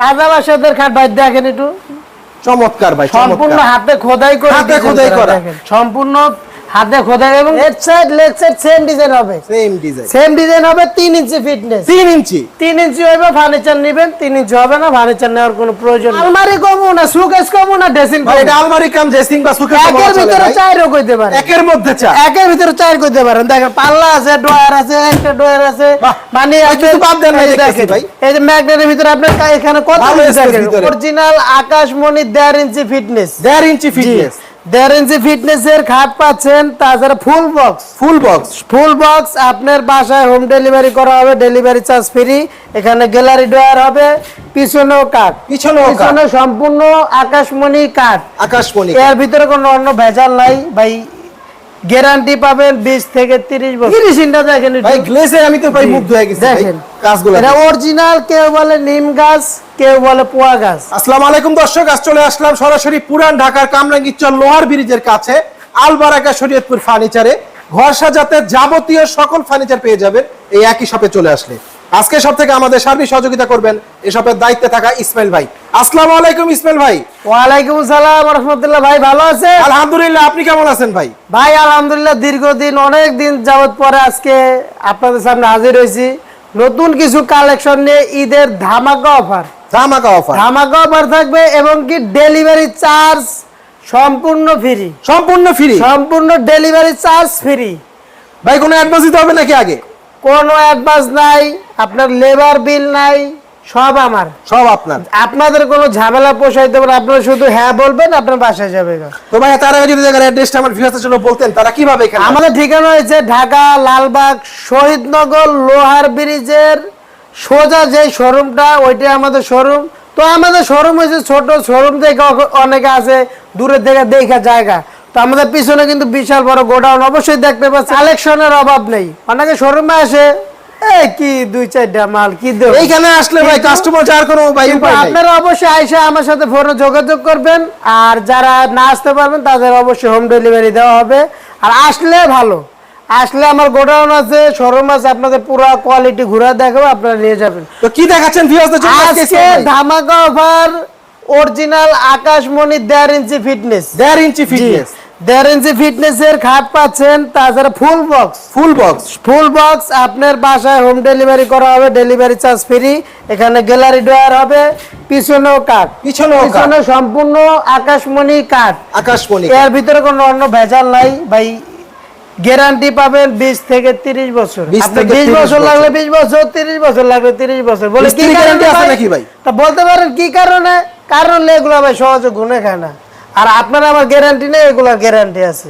রাজা বাসাদের খাট ভাই দেখেন একটু। চমৎকার ভাই সম্পূর্ণ হাতে খোদাই করে হাতে খোদাই করা। সম্পূর্ণ হাতে খোদাই এবং head side leg side same design হবে। সেম ডিজাইন সেম ডিজাইন হবে তিন ইঞ্চি ফিটনেস তিন ইঞ্চি তিন ইঞ্চি হবে ফার্নিচার নেবেন তিন ইঞ্চি হবে না ফার্নিচার নেওয়ার কোনো প্রয়োজন নেই। আলমারি কমো না সুকেস কমো না ড্রেসিং ভাই এটা আলমারি কাম ড্রেসিং বা সুকেস একের ভিতরে চাইরও কইতে পারে একের মধ্যে চা একের ভিতরে চার কইতে পারেন। দেখেন পাল্লা আছে ড্রয়ার আছে একটা ড্রয়ার আছে মানে ভাই, কিছু বাদ দেন এই দেখেন, ভাই। এই যে ম্যাগনেটের ভিতরে আপনার এখানে কত অরিজিনাল আকাশমণি দেড় ইঞ্চি ফিটনেস দেড় ইঞ্চি ফিটনেস দেড় ইঞ্চি ফিটনেস এর খাট পাচ্ছেন তাছাড়া full box. Full box. Full box আপনার বাসায় হোম ডেলিভারি করা হবে ডেলিভারি চার্জ ফ্রি। এখানে গ্যালারি ডয়ার হবে পিছনেও কাঠ। পিছনে পিছনে সম্পূর্ণ আকাশমণি কাঠ। আকাশমণি এর ভিতরে কোনো অন্য ভেজাল নাই। ভাই গ্যারান্টি পাবেন বিশ থেকে তিরিশ বছর। ফিনিশিংটা দেখেন ভাই গ্লেসে আমি তো ভাই মুগ্ধ হয়ে গেছি দেখেন কাজগুলো এটা অরিজিনাল কেউ বলে নিম গাছ কেউ বলে পোয়া গাছ। আসসালামু আলাইকুম দর্শক আজ চলে আসলাম সরাসরি পুরান ঢাকার কামরাঙ্গীরচর লোহার ব্রিজের কাছে আলবারাকা শরীয়তপুর ফার্নিচারে ঘর সাজাতে যাবতীয় সকল ফার্নিচার পেয়ে যাবেন এই একই শপে চলে আসলে। আজকে সব থেকে আমাদের সার্বিক সহযোগিতা করবেন এসবের দায়িত্বে থাকা ইসমাইল ভাই। আসসালামু আলাইকুম ইসমাইল ভাই। ওয়ালাইকুম সালাম রহমতুল্লাহ ভাই ভালো আছে আলহামদুলিল্লাহ আপনি কেমন আছেন ভাই? ভাই আলহামদুলিল্লাহ দীর্ঘদিন অনেক দিন যাবত পরে আজকে আপনাদের সামনে হাজির হয়েছি। নতুন কিছু কালেকশন নিয়ে ঈদের ধামাকা অফার। ধামাকা অফার। ধামাকা অফার থাকবে এবং কি ডেলিভারি চার্জ সম্পূর্ণ ফ্রি। সম্পূর্ণ ফ্রি? সম্পূর্ণ ডেলিভারি চার্জ ফ্রি। ভাই কোনো অ্যাডভান্স দিতে হবে নাকি আগে? কোনো অ্যাডভান্স নাই আপনার লেবার বিল নাই সব আমার। সব আপনার। আপনাদের কোনো ঝামেলা পোষাইতে পারে আপনারা শুধু হ্যাঁ বলবেন আপনার বাসায় যাবে। তো ভাই তার আগে যদি জায়গার অ্যাড্রেসটা আমার ভিউয়ার্সদের জন্য বলতেন তারা কীভাবে এখানে আমাদের ঠিকানা হয়েছে ঢাকা লালবাগ শহীদনগর লোহার ব্রিজের সোজা যে শোরুমটা ওইটাই আমাদের শোরুম তো আমাদের শোরুম হয়েছে ছোট শোরুম থেকে অনেকে আছে দূরের থেকে দেখা জায়গা। তো আমাদের পিছনে কিন্তু বিশাল বড় গোডাউন অবশ্যই দেখতে পাচ্ছি কালেকশনের অভাব নেই। অনেকে শোরুমে আসে এই কি দুই চারটা মাল কি দেব এইখানে আসলে ভাই কাস্টমার যার কোনো ভাই উপায় আপনারা অবশ্যই আইসা আমার সাথে ফোনে যোগাযোগ করবেন আর যারা না আসতে পারবেন তাদের অবশ্যই হোম ডেলিভারি দেওয়া হবে। আর আসলে ভালো আসলে আমার গোডাউন আছে শোরুম আছে আপনাদের পুরো কোয়ালিটি ঘুরে দেখাবো আপনারা নিয়ে যাবেন। তো কি দেখাচ্ছেন ভিউয়ার্সদের জন্য আজকে আজকে ধামাকা অফার অরিজিনাল আকাশমণি দেড় ইঞ্চি ফিটনেস দেড় ইঞ্চি ফিটনেস দেড় ইঞ্চি ফিটনেস এর খাট পাচ্ছেন তাছাড়া full box full box full box আপনার বাসায় হোম ডেলিভারি করা হবে ডেলিভারি চার্জ ফ্রি এখানে গ্যালারি ড্রয়ার হবে পিছনেও কাঠ। পিছনেও পিছনে সম্পূর্ণ আকাশমণি কাঠ। আকাশমণি এর ভিতরে কোনো অন্য ভেজাল নাই। ভাই গ্যারান্টি পাবেন বিশ থেকে তিরিশ বছর। 20 আপনার থেকে 20 30 বছর। লাগলে বিশ বছর তিরিশ বছর লাগবে তিরিশ বছর। বলে কি guarantee আছে নাকি ভাই? তা বলতে পারেন কি কারণে? কারণ এগুলো ভাই সহজে গুনে খায় না। আর আপনার আমার গ্যারান্টি নেই এগুলোর গ্যারান্টি আছে।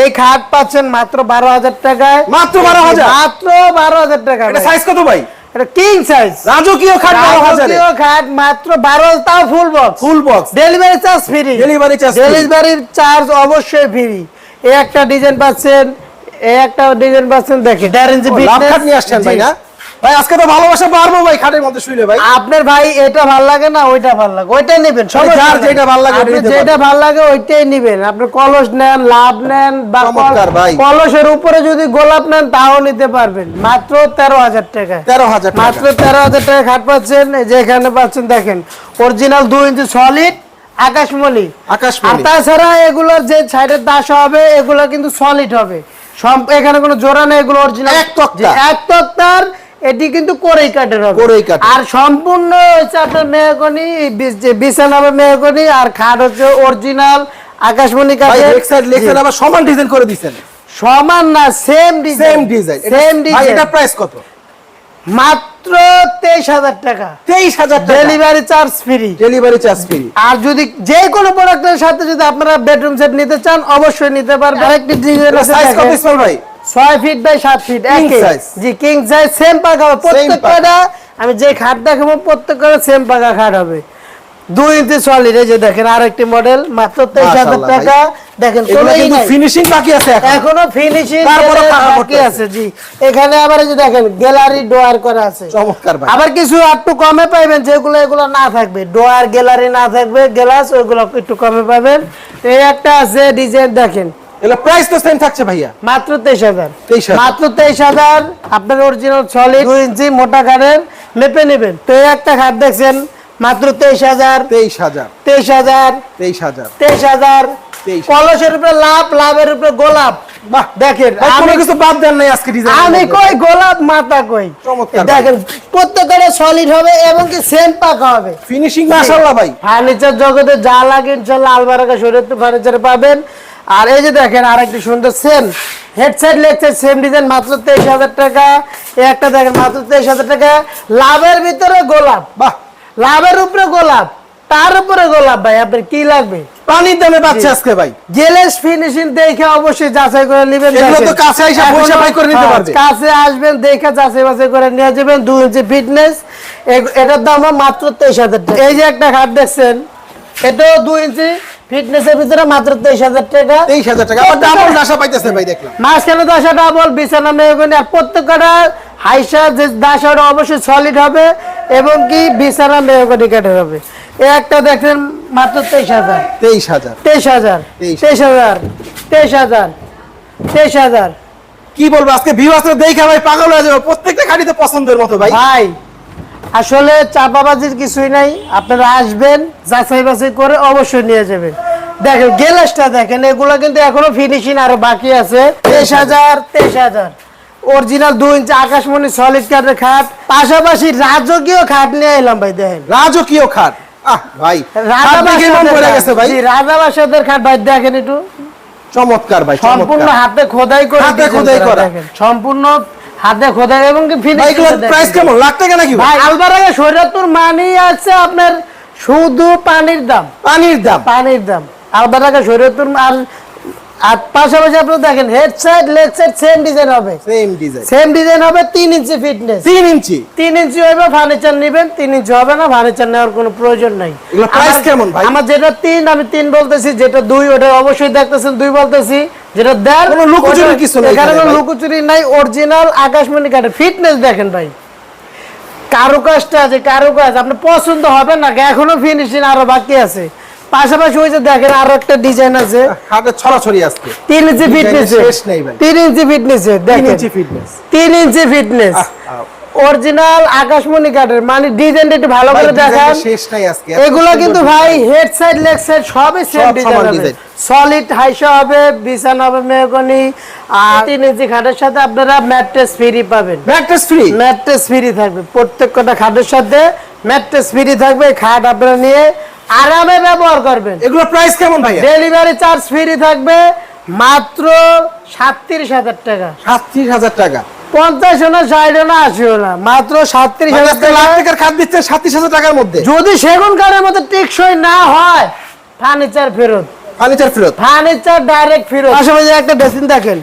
এই খাট পাচ্ছেন মাত্র বারো হাজার টাকায়। মাত্র 12,000? মাত্র বারো হাজার টাকা সাইজ কত ভাই? এটা কিং সাইজ রাজকীয় খাট বারো হাজারে। খাট মাত্র বারো তাও full box full box delivery charge free delivery charge ডেলিভারির চার্জ অবশ্যই ফ্রি এই একটা ডিজাইন পাচ্ছেন এই একটা ডিজাইন পাচ্ছেন দেখি ড্যারেঞ্জি লাভ খাট নিয়ে আসছেন ভাই না? ভাই আজকে তো ভালোবাসা পারব ভাই খাটের মধ্যে শুইলে ভাই। আপনার ভাই এটা ভালো লাগে না ওইটা ভালো লাগে? ওইটা নেবেন যার যেটা ভালো লাগে আপনি যেটা ভালো লাগে ওইটাই নেবেন। আপনি কলস নেন লাভ নেন বা। কলসের উপরে যদি গোলাপ নেন তাও নিতে পারবেন। মাত্র তেরো হাজার টাকায়। তেরো হাজার মাত্র তেরো হাজার টাকা খাট পাচ্ছেন এই যে এখানে পাচ্ছেন দেখেন অরিজিনাল দুই ইঞ্চি সলিড আকাশমণি। আর আকাশমণি তাছাড়া এগুলোর যে সাইডের দাস হবে এগুলো কিন্তু সলিড হবে। এখানে কোনো জোড়া নেই এগুলো অরিজিনাল এক তক্তা। এক তক্তার এটি কিন্তু কোরেই কাঠের হবে। কোরেই কাঠের। আর সম্পূর্ণ হচ্ছে আপনার মেহগনি বিছানা হবে মেহগনি আর খাট হচ্ছে অরিজিনাল আকাশমণি কাঠের। লেগ সাইড লেগ আবার সমান ডিজাইন করে দিছেন। সমান না same design same design same ভাই ডিজাইন এটা প্রাইস কত? মাত্র তেইশ হাজার টাকা। তেইশ হাজার delivery charge free delivery charge free আর যদি যে কোনো প্রোডাক্টের সাথে যদি আপনারা বেডরুম সেট নিতে চান অবশ্যই নিতে পারবেন। আরেকটি ডিজাইন আছে সাইজ কত দেখেন। ভাই? ছয় ফিট বাই সাত ফিট জি কিং সাইজ সেম পাকা হবে। প্রত্যেকটা আমি যে খাট দেখাবো প্রত্যেকটা সেম খাট হবে। দুই ইঞ্চি সলিড এই যে দেখেন আরেকটি মডেল মাত্র তেইশ হাজার টাকা। দেখেন কিন্তু ফিনিশিং বাকি আছে এখনও। ফিনিশিং বাকি আছে জি। এখানে আবার এই যে দেখেন গ্যালারি ডোয়ার করা আছে। চমৎকার ভাই। আবার কিছু একটু কমে পাইবেন যেগুলো এগুলো না থাকবে। ডোয়ার গ্যালারি না থাকবে গ্লাস ওইগুলো একটু কমে পাবেন। এই একটা আছে ডিজাইন দেখেন। এগুলো প্রাইস তো সেম থাকছে ভাইয়া। মাত্র 23,000 মাত্র তেইশ হাজার আপনার অরিজিনাল সলিড দুই ইঞ্চি মোটা কাঠের মেপে নেবেন। তো একটা খাট দেখছেন মাত্র তেইশ হাজার। তেইশ হাজার। তেইশ হাজার। তেইশ হাজার। তেইশ হাজার। 23,000 কলসের উপরে লাভ লাভের উপরে গোলাপ। বাহ। দেখেন আমি কিছু বাদ দেন নাই আজকে ডিজাইন আমি কই গোলাপ মাথা কই? দেখেন প্রত্যেকটা সলিড হবে এবং কি সেম পাকা হবে। ফিনিশিং মাশাআল্লাহ ভাই। ফার্নিচার জগতে যা লাগে ইনশাল্লাহ আলবারাকা শরীয়ত ফার্নিচার পাবেন। আর এই যে দেখেন আরেকটি সুন্দর সেম। হেডসেট লেগছে সেম ডিজাইন মাত্র তেইশ হাজার টাকা। একটা দেখেন মাত্র তেইশ হাজার টাকা। লাভের ভিতরে গোলাপ বাহ! লাভের উপরে গোলাপ তার উপরে গোলাপ ভাই আপনার কি লাগবে? পানির দামে পাচ্ছে আজকে ভাই। জেলেস ফিনিশিং দেখে অবশ্যই যাচাই করে নেবেন এগুলো তো কাছে পয়সা করে নিতে হ্যাঁ, পারবে। কাছে আসবেন দেখে যাচাই বাছাই করে নিয়ে যাবেন ইঞ্চি ফিটনেস এটার দাম মাত্র তেইশ হাজার টাকা। এই যে একটা খাট দেখছেন এটাও দুই ইঞ্চি ফিটনেসের ভিতরে মাত্র তেইশ হাজার টাকা। তেইশ হাজার টাকা। ডাবল দাসা পাইতেছে ভাই দেখলাম। মাঝখানে দশা ডাবল বিছানা মেহগনি আর প্রত্যেকটা হাইসা যে দাসাটা অবশ্যই সলিড হবে এবং কি বিছানা মেহগনি কাঠের হবে। একটা দেখেন মাত্র তেইশ হাজার। তেইশ হাজার। তেইশ হাজার। তেইশ হাজার। তেইশ হাজার। তেইশ হাজার। কি বলব আজকে ভিউ আসলে দেখা ভাই পাগল হয়ে যাবে। প্রত্যেকটা গাড়িতে পছন্দের মতো ভাই। ভাই আসলে চাপাবাজির কিছুই নাই। আপনারা আসবেন যাচাই বাছাই করে অবশ্যই নিয়ে যাবেন। দেখেন গ্যালাসটা দেখেন এগুলো কিন্তু এখনও ফিনিশিং আরও বাকি আছে। তেইশ হাজার তেইশ হাজার। অরিজিনাল দুই ইঞ্চি আকাশমণি সলিড কাঠের খাট। পাশাপাশি রাজকীয় খাট নিয়ে এলাম ভাই দেখেন। রাজকীয় খাট? আহ ভাই খাট দেখে পড়ে গেছে ভাই? রাজা বাসাদের খাট ভাই দেখেন একটু। চমৎকার ভাই সম্পূর্ণ হাতে খোদাই করে হাতে খোদাই করা। সম্পূর্ণ হাতে খোদাই এবং কি ভাই প্রাইস কেমন? লাখ টাকা নাকি ভাই? আলবারাগে সৈরাতুর মানি আছে আপনার শুধু পানির দাম। পানির দাম। পানির দাম। আলবারাগে সৈরাতুর আর আর পাশাপাশি আপনি দেখেন head side leg side same design হবে। সেম ডিজাইন সেম ডিজাইন হবে তিন ইঞ্চি ফিটনেস তিন ইঞ্চি তিন ইঞ্চি হবে ফার্নিচার নেবেন তিন ইঞ্চি হবে না ফার্নিচার নেওয়ার কোনো প্রয়োজন নাই। price কেমন ভাই? আমার যেটা তিন আমি তিন বলতেছি যেটা দুই ওটা অবশ্যই দেখতেছেন দুই বলতেছি যেটা দেড় কোনো লুকোচুরির ওটা- কিছু নেই এখানে কোনো লুকোচুরি নাই অরিজিনাল আকাশমণি কাঠের। ফিটনেস দেখেন ভাই। কারুকাজটা আছে কারুকাজ আপনার পছন্দ হবে না এখনও ফিনিশিং আরও বাকি আছে। পাশাপাশি ওই যে দেখেন আরও একটা ডিজাইন আছে। ছড়াছড়ি তিন ইঞ্চি ফিটনেস শেষ নেই ভাই। তিন ইঞ্চি ফিটনেস দেখেন। তিন ইঞ্চি ফিটনেস অরিজিনাল আকাশমণি কাঠের। মানে ডিজাইনটা একটু ভালো করে দেখান। শেষ নাই আজকে। এগুলো কিন্তু ভাই হেড সাইড লেগ সাইড সবই সেম ডিজাইন হবে। সলিড হাইসা হবে বিছান হবে মেহগনি। আর তিন ইঞ্চি খাটের সাথে আপনারা ম্যাট্রেস ফ্রি পাবেন। ম্যাট্রেস ফ্রি ম্যাট্রেস ফ্রি থাকবে। প্রত্যেকটা খাটের সাথে ম্যাট্রেস ফ্রি থাকবে। খাট আপনারা নিয়ে আরামে ব্যবহার করবেন। এগুলো প্রাইস কেমন ভাই ডেলিভারি চার্জ ফ্রি থাকবে মাত্র সাতত্রিশ হাজার টাকা। সাতত্রিশ হাজার টাকা। পঞ্চাশ না ষাট না আশিও না মাত্র সাতত্রিশ হাজার টাকা। টাকার খাট দিচ্ছে সাতত্রিশ হাজার টাকার মধ্যে। যদি সেগুন কাঠের মধ্যে টেকসই না হয় ফার্নিচার ফেরত। ফার্নিচার ফেরত। ফার্নিচার ডাইরেক্ট ফেরত। পাশাপাশি একটা ড্রেসিং দেখেন।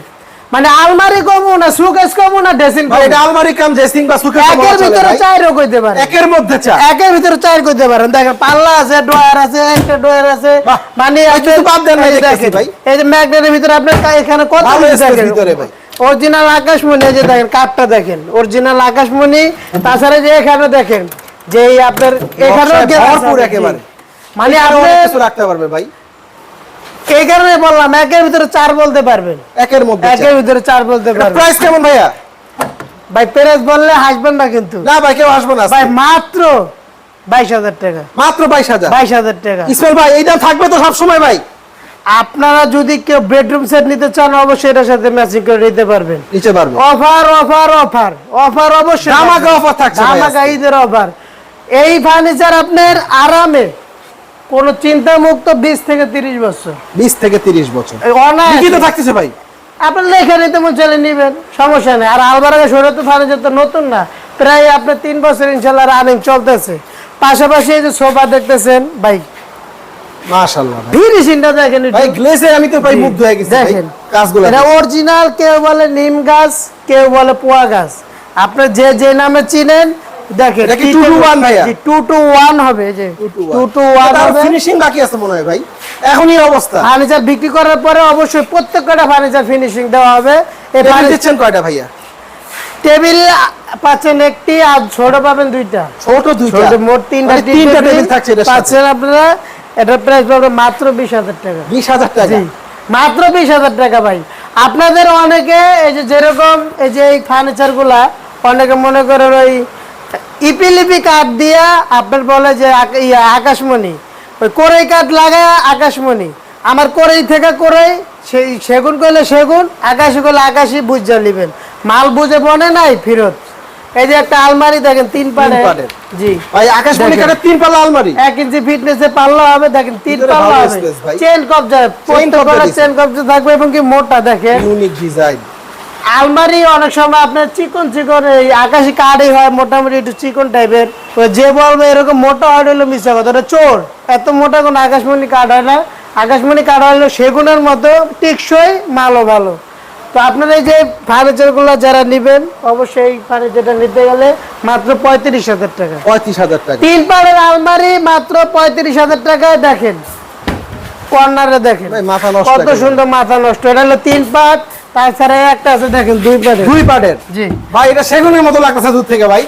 মানে আলমারি কমু না সুকেস কমু না ড্রেসিং ভাই এটা আলমারি কাম ড্রেসিং বা সুখে একের ভিতরে চাইরও কইতে পারে। একের মধ্যে চা। একের ভিতরে চাইর কইতে পারেন দেখেন পাল্লা আছে ডয়ার আছে একটা ডয়ার আছে মানে আপনি- কিছু বাদ দেন দেখেন, ভাই। এই যে ম্যাগনেটের ভিতরে আপনার এখানে কত দেখেন। ভিতরে ভাই। অরিজিনাল আকাশমণি এই যে দেখেন কাঠটা দেখেন। অরিজিনাল আকাশমণি তাছাড়া যে এখানে দেখেন যে আপনার গ্লাস ভরপুর একেবারে। মানে এখানে আপনি কিছু রাখতে পারবে ভাই। এই কারণে বললাম একের ভিতরে চার বলতে পারবেন। একের মধ্যে একের ভিতরে চার বলতে পারবেন। প্রাইস কেমন ভাইয়া? ভাই বললে হাসবেন না কিন্তু। না ভাই কেউ না ভাই মাত্র বাইশ হাজার টাকা। মাত্র বাইশ হাজার? বাইশ হাজার টাকা। ইসমাইল ভাই এই দাম থাকবে তো সবসময় ভাই। আপনারা যদি কেউ বেডরুম সেট নিতে চান অবশ্যই এটার সাথে ম্যাচিং করে নিতে পারবেন। পারবে। অফার অফার অফার অফার অবশ্যই ধামাকা offer থাকছে ধামাকা ঈদের অফার এই ফার্নিচার আপনার আরামে কোনো চিন্তা মুক্ত বিশ থেকে তিরিশ বছর। বিশ থেকে তিরিশ বছর। তো থাকতেছে ভাই। আপনার লেখা নিতে মন চলে নিবেন সমস্যা নেই। আর আলবারাগে তো ফার্নিচার তো নতুন না। প্রায় আপনার তিন বছর ইনশাল্লাহ রানিং চলতেছে। পাশাপাশি এই যে সোফা দেখতেছেন মাশাআল্লাহ ভাই। ফিনিশিংটা দেখেন ভাই গ্লেসে আমি তো ভাই মুগ্ধ হয়ে গেছি দেখেন। কাজগুলো এটা অরিজিনাল কেউ বলে নিম গাছ কেউ বলে পোয়া গাছ। আপনি যে যে নামে চিনেন দেখেন এটা কি 2 to 1 ভাইয়া? টু টু ওয়ান হবে যে টু টু ওয়ান হবে। ফিনিশিং বাকি আছে মনে হয় ভাই। এখনই অবস্থা। ফার্নিচার বিক্রি করার পরে অবশ্যই প্রত্যেকটা ফার্নিচার ফিনিশিং দেওয়া হবে। এই ফার্নিচার কয়টা ভাইয়া? টেবিল পাচ্ছেন একটি আর ছোট পাবেন দুইটা। ছোট দুইটা? ছোট মোট তিনটা মানে তিনটা টেবিল থাকছে এটা পাচ্ছেন আপনারা প্রাইস পাবেন মাত্র বিশ হাজার টাকা। বিশ হাজার টাকা? জি মাত্র বিশ হাজার টাকা ভাই। আপনাদের অনেকে এই যে যেরকম এই যে এই ফার্নিচারগুলা অনেকে মনে করেন ওই ইপিলিপি কাঠ দিয়া আপনার বলে যে আকাশমণি। ওই কোরাই কাঠ লাগায় আকাশমণি। আমার কোরাই থেকে কোরাই সেই সেগুন করলে সেগুন আকাশি করলে আকাশি বুঝা নিবেন। মাল বুঝে বনে নাই ফেরত। এই যে একটা আলমারি দেখেন তিন পাড়ে। জি। ভাই আকাশমণি। কাঠের তিন পাল্লা আলমারি। এক ইঞ্চি ফিটনেসে পাল্লা হবে দেখেন তিন পাল্লা হবে। চেন কবজা চেন কবজা থাকবে এবং কি মোটা দেখেন। ইউনিক ডিজাইন আলমারি অনেক সময় আপনার চিকন চিকন এই আকাশি কাঠই হয় মোটামুটি একটু চিকন টাইপের। যে বলবে এরকম মোটা হয় হলো মিশা কথা ওটা চোর। এত মোটা কোনো আকাশমণি কাঠ হয় না। আকাশমণি কাঠ হলো সেগুনের মতো টিকসই মালও ভালো। তো আপনার এই যে ফার্নিচারগুলো যারা নেবেন অবশ্যই ফার্নিচারটা নিতে গেলে মাত্র পঁয়ত্রিশ হাজার টাকা। পঁয়ত্রিশ হাজার টাকা। তিন পাড়ের আলমারি মাত্র পঁয়ত্রিশ হাজার টাকায় দেখেন। কর্নারে দেখেন। মাথা নষ্ট কত সুন্দর মাথা নষ্ট। এটা হলো তিন পাট। তাছাড়া একটা আছে দেখেন দুই পাটে দুই পাটের? জি। ভাই এটা সেগুনের মতো লাগতেছে দূর থেকে ভাই।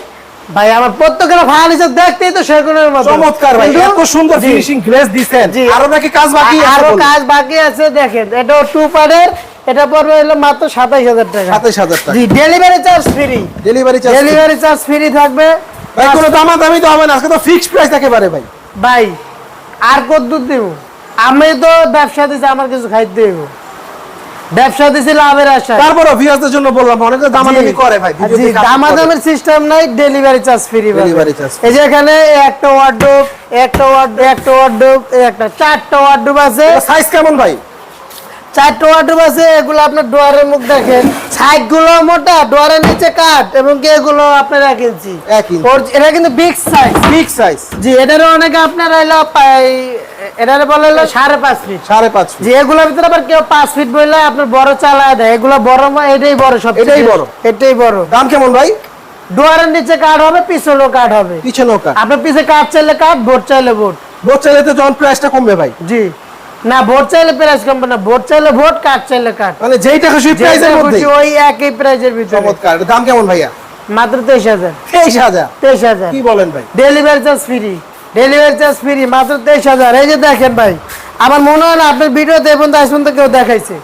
ভাই আমার প্রত্যেকের ফার্নিচার দেখতেই তো সেগুনের মতো। চমৎকার ভাই এত সুন্দর ফিনিশিং গ্লেজ দিছেন। আরও নাকি কাজ বাকি আছে আরও কাজ বাকি আছে দেখেন এটা টু পাটের এটা পড়বে হলো মাত্র সাতাইশ হাজার টাকা। 27000 টাকা। জি delivery charge free delivery charge delivery charge free থাকবে। ভাই কোনো দামাদামি তো হবে না আজকে তো ফিক্সড প্রাইস একেবারে ভাই। ভাই আর কদ্দুর দিব? আমি তো ব্যবসা দিছি আমার কিছু খাইতে দেব। ব্যবসা দিছি লাভের আশা তারপরে ভিউয়ারদের জন্য বললাম অনেকে দামাদামি করে ভাই। দামাদামের সিস্টেম নাই delivery charge free delivery charge এই যে এখানে একটা ওয়ার্ডরোব একটা ওয়ার্ডরোব একটা ওয়ার্ডরোব একটা চারটা ওয়ার্ডরোব আছে। সাইজ কেমন ভাই? ওয়ার্ডরোব আছে এগুলো আপনার ডোয়ারের মুখ দেখেন। সাইডগুলো মোটা ডোয়ারের নিচে কাট এবং কি এগুলো আপনার এক ইঞ্চি। এটা কিন্তু বিগ সাইজ বিগ সাইজ জি এটারও অনেকে আপনার হইল এটারে বলে হলো সাড়ে পাঁচ ফিট সাড়ে পাঁচ। যে এগুলোর ভিতরে আবার কেউ পাঁচ ফিট বললে আপনার বড় চালায় দেয়। এগুলো বড় মা- এটাই বড় সব এটাই বড়। এটাই বড়। দাম কেমন ভাই? ডোয়ারের নিচে কাঠ হবে পিছনেও কাঠ হবে। পিছনে নৌকা আপনার পিছে কাঠ চাইলে কাঠ ভোট চাইলে ভোট বোট চাইলে তো যখন প্রাইসটা কমবে ভাই। জি। না ভোট চাইলে প্রাইস কমবে না ভোট চাইলে ভোট কাঠ চাইলে কাঠ মানে যেই টাকা সেই প্রাইসের মধ্যে খুশি ওই একই প্রাইজের ভিতরে। চমৎকার দাম কেমন ভাইয়া? মাত্র তেইশ হাজার। তেইশ হাজার? কি বলেন ভাই? Delivery charge free delivery charge free মাত্র তেইশ হাজার। এই যে দেখেন ভাই আমার মনে হয় না আপনার ভিডিওতে এখন আজ পর্যন্ত কেউ দেখাইছে।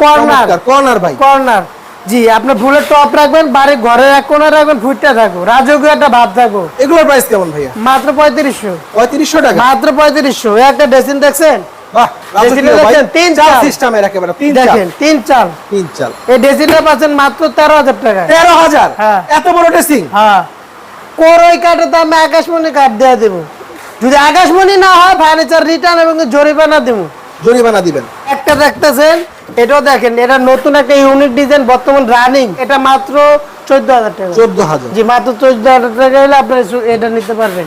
কর্নার কর্নার ভাই। কর্নার জি আপনি ফুলের টপ রাখবেন ঘরের এক কোণে রাখবেন ফুটটা থাকো রাজকীয় একটা ভাব থাকো এগুলোর প্রাইস কেমন ভাইয়া? মাত্র পঁয়ত্রিশশো। পঁয়ত্রিশশো টাকা? মাত্র পঁয়ত্রিশশো। একটা ড্রেসিং দেখছেন? বাহ ডেসিটা রাজকীয় ভাই। দেখেন, তিন চাল চাল। সিস্টেমের একেবারে তিন দেখেন তিন চাল। তিন চাল। এই ড্রেসিংটা পাচ্ছেন মাত্র তেরো হাজার টাকা তেরো হাজার? হ্যাঁ। এত বড় ড্রেসিং হ্যাঁ। কোরই কাঠে তো আকাশমণি কাঠ দেওয়া দেবো। যদি আকাশমণি না হয় ফার্নিচার রিটার্ন এবং জরিমানা দেবো। জরিমানা দিবেন। একটা দেখতেছেন এটাও দেখেন এটা নতুন একটা ইউনিক ডিজাইন বর্তমান রানিং এটা মাত্র চোদ্দ হাজার টাকা। চোদ্দ হাজার জি মাত্র চোদ্দ হাজার টাকা হলে আপনি এটা নিতে পারবেন।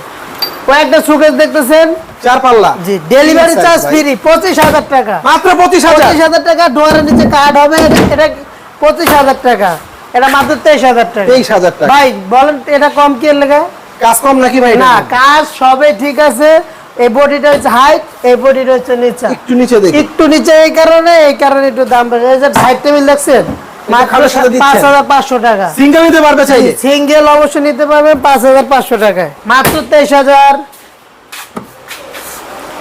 কয়েকটা সুকেশ দেখতেছেন? চার পাল্লা। জি ডেলিভারি চার্জ ফ্রি পঁচিশ হাজার টাকা। মাত্র পঁচিশ হাজার। পঁচিশ হাজার টাকা ডোয়ারের নিচে কার্ড হবে এটা- পঁচিশ হাজার টাকা। এটা মাত্র তেইশ হাজার টাকা। তেইশ হাজার টাকা। ভাই বলেন এটা কম কি লেগে? কাজ কম নাকি ভাই? না কাজ সবে ঠিক আছে। এই বডিটা হচ্ছে হাইট এই বডিটা হচ্ছে নিচা। একটু নিচে দেখি। একটু নিচে এই কারণে এই কারণে একটু দাম বেড়ে এই যে সাইড টেবিল দেখছেন? সিঙ্গেল নিতে পারবেন পাঁচ হাজার পাঁচশো টাকায়। মাত্র তেইশ হাজার।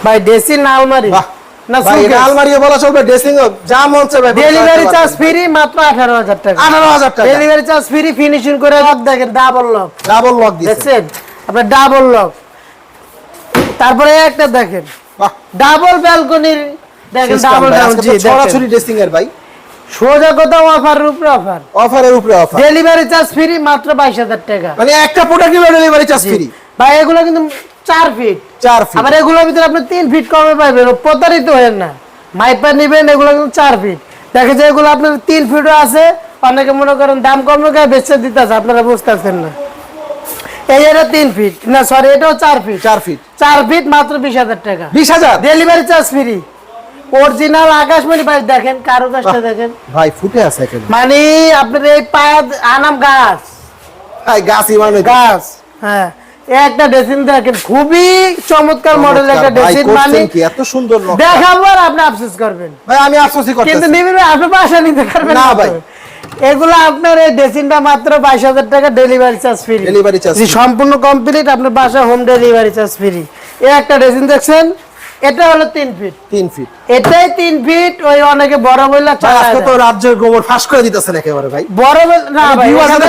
ভাই না আলমারি না আলমারিও বলা চলবে ড্রেসিং যা মন ডেলিভারি চার্জ ফ্রি মাত্র আঠারো হাজার টাকা। আঠারো হাজার টাকা। ডেলিভারি চার্জ ফ্রি ফিনিশিং করে লক দেখেন ডাবল লক ডাবল আপনার ডাবল লক তারপরে একটা দেখেন। বাহ। ডাবল ব্যালকনির দেখেন ডাবল দেখেন। ছড়াছড়ি ড্রেসিং এর ভাই। সোজা কথা অফার উপরে অফার অফারের উপরে অফার ডেলিভারি চার্জ ফ্রি মাত্র বাইশ হাজার টাকা। মানে একটা প্রোডাক্ট ডেলিভারি চার্জ ফ্রি ভাই এগুলো কিন্তু চার ফিট চার ফিট আবার এগুলোর ভিতরে আপনি তিন ফিট কমে পাইবেন ও প্রতারিত হয়েন না। মাইপা নিবেন এগুলো কিন্তু চার ফিট দেখে যে এগুলো আপনার তিন ফিটও আছে অনেকে মনে করেন দাম কমে গায়ে বেচে দিতেছে আপনারা বুঝতেছেন না। এই এটা তিন ফিট না সরি এটাও চার ফিট চার ফিট চার ফিট মাত্র বিশ হাজার টাকা। বিশ হাজার? ডেলিভারি চার্জ ফ্রি অরিজিনাল আকাশমণি ভাই দেখেন কারও কাজটা দেখেন। ভাই ফুটে আছে মানে আপনার এই পায়া আনাম গাছ। ভাই গাছই মানে গাছ হ্যাঁ। একটা ড্রেসিং দেখেন খুবই চমৎকার মডেল একটা ড্রেসিং মানে এত সুন্দর। দেখাবো আর আপনি আফসোস করবেন। ভাই আমি আফসোসই কিন্তু করতেছি। আপনি বাসা নিতে পারবেন না। ভাই। এগুলো আপনার এই ড্রেসিংটা মাত্র বাইশ হাজার টাকা delivery charge free charge free। সম্পূর্ণ কমপ্লিট আপনার বাসা হোম ডেলিভারি চার্জ ফ্রি এই একটা ড্রেসিং দেখছেন এটা হলো তিন ফিট তিন ফিট এটাই তিন ফিট ওই অনেকে বড় ভাই আজকে তো রাজ্যের গোবর ফাঁস করে দিতেছেন একেবারে ভাই। বড় না ভাই,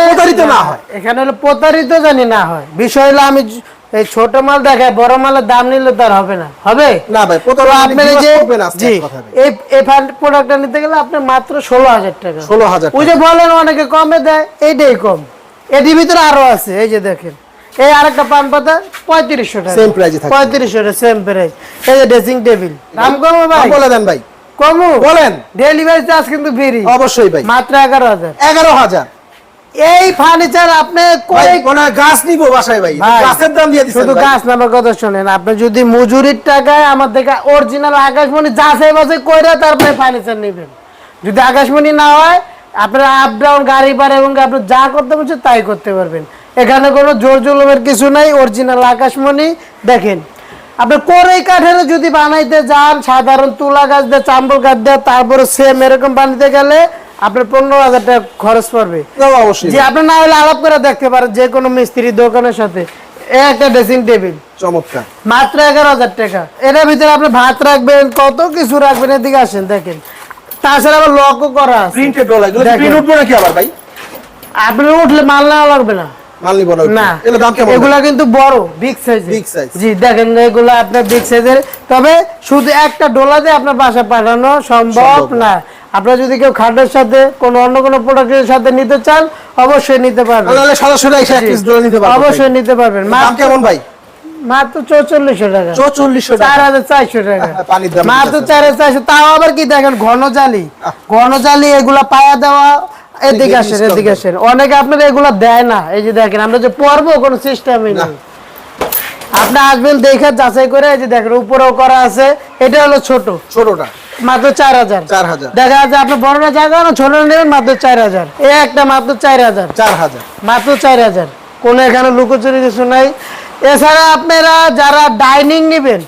প্রতারিত না হয়। এখানে হলো প্রতারিত জানি না হয়। বিষয় হলো আমি এই ছোট মাল দেখায় বড় মালের দাম নিলে তার হবে না। হবে? না ভাই তো প্রতারণা আপনার যে। এই এই প্রোডাক্টটা নিতে গেলে আপনার মাত্র ষোলো হাজার টাকা। 16,000 ওই যে বলেন অনেকে কমে দেয় এইটাই কম। এটির ভিতরে আরও আছে এই যে দেখেন। এই আরেকটা পান পাতা পঁয়ত্রিশশো টাকা। এ থাকবে। পঁয়ত্রিশশো টাকা সেম প্রাইস এই যে ড্রেসিং টেবিল দাম কমো ভাই। বলে দেন ভাই। কমু? বলেন। ডেলিভারি চার্জ কিন্তু ফ্রি অবশ্যই ভাই। মাত্র এগারো হাজার। এগারো হাজার। এই ফার্নিচার আপনি কই হয় গাছ নিবো বাসায় ভাই। গাছের দাম দিয়ে দিচ্ছেন শুধু। গাছ নাম্বার কথা শোনেন আপনি যদি মজুরির টাকায় আমার থেকে অরিজিনাল আকাশমণি যাচাই বাছাই করে তারপরে ফার্নিচার নেবেন। যদি আকাশমণি না হয় আপনার আপ ডাউন গাড়ি ভাড়া এবং আপনি যা করতে বলছেন তাই করতে পারবেন। এখানে কোনো জোর জুলুমের কিছু নাই অরিজিনাল আকাশমণি। দেখেন আপনি কোরেই কাঠের যদি বানাইতে যান সাধারণ তুলা গাছ দিয়ে চাম্বল গাছ দিয়ে তারপরে সেম এরকম বানাইতে গেলে আপনার পনেরো হাজার টাকা খরচ পড়বে। অবশ্যই। যে আপনি না হলে আলাপ করে দেখতে পারেন যে কোনো মিস্ত্রি দোকানের সাথে। একটা ড্রেসিং টেবিল চমৎকার। মাত্র এগারো হাজার টাকা। এটার ভিতরে আপনি ভাত রাখবেন কত কিছু রাখবেন এদিকে আসেন দেখেন। তাছাড়া আবার লকও করা আছে। প্রিন্টেড ডলার এগুলো প্রিন্ট উঠবে নাকি আবার ভাই? আপনি উঠলে মাল নেওয়া লাগবে না। মাল নিবো না না। এগুলো দাম কেমন? এগুলা কিন্তু বড় বিগ সাইজ জি দেখেন এগুলো আপনার বিগ সাইজের তবে শুধু একটা ডোলা দিয়ে আপনার বাসা পাঠানো সম্ভব না। আপনারা যদি কেউ খাটের সাথে কোনো অন্য কোনো প্রোডাক্টের সাথে নিতে চান অবশ্যই নিতে পারবেন। তাহলে সরাসরি এসে এক পিস ডলার নিতে পারব অবশ্যই নিতে পারবেন। দাম কেমন ভাই? মাত্র চৌচল্লিশশো টাকা। চৌচল্লিশশো চার টাকা। হাজার চারশো টাকা। পানির দাম মাত্র দিতেছে। চার হাজার চারশো। তাও আবার কি দেখেন ঘন জালি। ঘন জালি এগুলা পায়া দেওয়া এদিকে আসেন এদিকে আসেন। অনেকে আপনারা এগুলা দেয় না। এই যে দেখেন আমরা যে পরবো কোনো সিস্টেমই না। নেই। আপনি আসবেন দেখে যাচাই করে এই যে দেখেন উপরেও করা আছে। এটা হলো ছোট। ছোটটা। মাত্র চার হাজার। চার হাজার। দেখা যাচ্ছে আপনি বড়টা জায়গা না ছোট নেবেন মাত্র চার হাজার। এ একটা মাত্র চার হাজার। চার হাজার। মাত্র চার হাজার। কোনো এখানে লুকোচুরি কিছু নাই। এছাড়া আপনারা যারা ডাইনিং নেবেন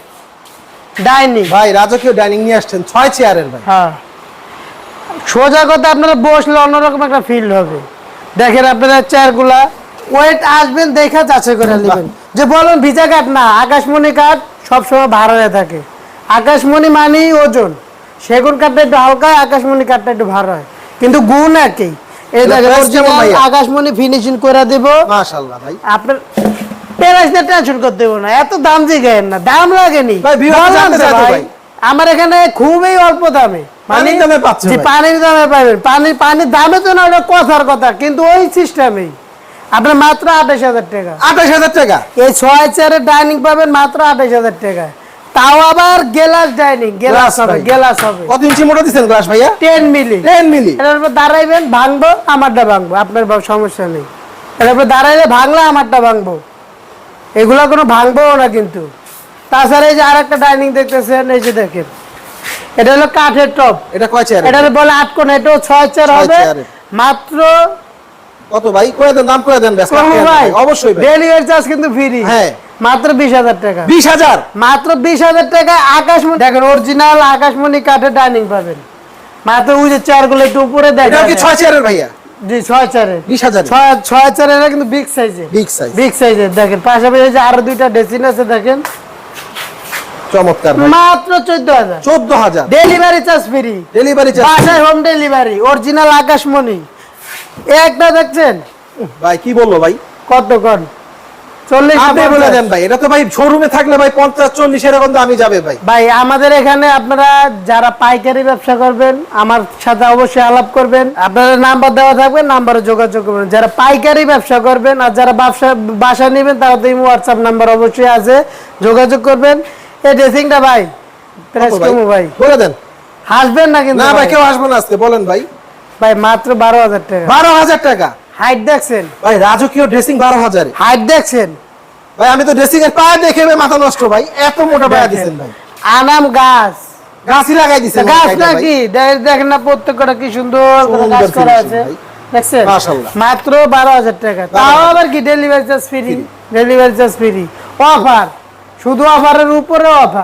ডাইনিং। ভাই রাজকীয় ডাইনিং নিয়ে আসছেন ছয় চেয়ারের ভাই। হ্যাঁ। সোজা কথা আপনারা বসলে অন্যরকম একটা ফিল হবে। দেখেন আপনারা চেয়ারগুলা ওয়েট আসবেন দেখে যাচাই করে নেবেন। যে বলুন ভিজা কাঠ না আকাশমণি কাঠ সবসময় ভাড়া হয়ে থাকে। আকাশমণি মানেই ওজন। সেগুন কাঠটা একটু হালকা আকাশমণি কাঠটা একটু ভাড়া হয়। কিন্তু গুণ একই। এই দেখেন? আকাশমণি ফিনিশিং করে দিব। মাশাআল্লাহ ভাই। আপনার টেনশন করতে না এত দাম জিগায়েন না দাম লাগেনি। ভাই। আমার এখানে খুবই অল্প দামে। পানির দামে পানির দামে পাবেন পানি পানির দামে তো না ওটা কথার কথা কিন্তু ওই সিস্টেমেই আপনার মাত্র আঠাশ হাজার টাকা। আঠাশ হাজার টাকা? এই ছয় চেয়ারের ডাইনিং পাবেন মাত্র আঠাশ হাজার টাকা। তাও আবার গেলাস ডাইনিং গেলাস হবে। গেলাস হবে। কত ইঞ্চি মোটা দিচ্ছেন গ্লাস ভাইয়া? Ten milli. Ten milli. এটার উপর দাঁড়াইবেন ভাঙবো আমারটা ভাঙবো আপনার সমস্যা নেই। এটার উপর দাঁড়াইলে ভাঙলে আমারটা ভাঙবো। এগুলো কোনো ভাঙবো না কিন্তু। তাছাড়া এই যে আর একটা ডাইনিং দেখতেছেন এই যে দেখেন। এটা হলো কাঠের টপ এটা কয় চেয়ার? এটা বলে আট কোণ এটাও ছয় চেয়ার হবে। মাত্র কত ভাই? করে দেন দাম করে দেন ভাই। অবশ্যই ডেলিভারি চার্জ কিন্তু ফ্রি হ্যাঁ। মাত্র বিশ হাজার টাকা। বিশ হাজার? মাত্র বিশ হাজার টাকা আকাশমণি দেখেন অরিজিনাল আকাশমণি কাঠের ডাইনিং পাবেন। মাত্র ওই যে চেয়ারগুলো একটু উপরে দেখেন। ছয় চেয়ারের ভাইয়া? জি ছয় চারের বিশ হাজার। ছয় ছয় চারের কিন্তু বিগ সাইজের বিগ সাইজ বিগ সাইজের দেখেন পাশাপাশি যে আরও দুইটা ডেসিন আছে দেখেন। চমৎকার মাত্র চোদ্দ হাজার। চোদ্দ হাজার। Delivery charge free delivery charge বাসায় হোম ডেলিভারি অরিজিনাল আকাশমণি। একটা দেখছেন? ভাই কি বলল ভাই? কত কন? বলে দেন ভাই। এটা তো ভাই শোরুমে থাকলে ভাই পঞ্চাশ চল্লিশ এরকম দামি যাবে ভাই। ভাই আমাদের এখানে আপনারা যারা পাইকারি ব্যবসা করবেন আমার সাথে অবশ্যই আলাপ করবেন। আপনারা নাম্বার দেওয়া থাকবে নাম্বারে যোগাযোগ করবেন। যারা পাইকারি ব্যবসা করবেন আর যারা ব্যবসা বাসা নেবেন তারা তো হোয়াটসঅ্যাপ নাম্বার অবশ্যই আছে। যোগাযোগ করবেন। এই ড্রেসিংটা ভাই প্রাইস ভাই? বলে দেন। হাসবেন না কিন্তু না ভাই কেউ আসব আজকে বলেন ভাই। ভাই মাত্র বারো হাজার টাকা। বারো হাজার টাকা? হাইট দেখছেন? ভাই রাজকীয় ড্রেসিং বারো হাজারে। হাইট দেখছেন? ভাই আমি তো ড্রেসিং এর পায়ে দেখে মাথা নষ্ট ভাই। এত মোটা পায়ে দিচ্ছেন ভাই। আনাম গাছ। গাছই লাগাই গাছ নাকি? দেখেন না প্রত্যেকটা কি সুন্দর গাছ করা আছে। দেখছেন? মাত্র বারো হাজার টাকা। তাও আবার কি? Delivery charge free delivery charge free offer শুধু অফারের উপরে অফার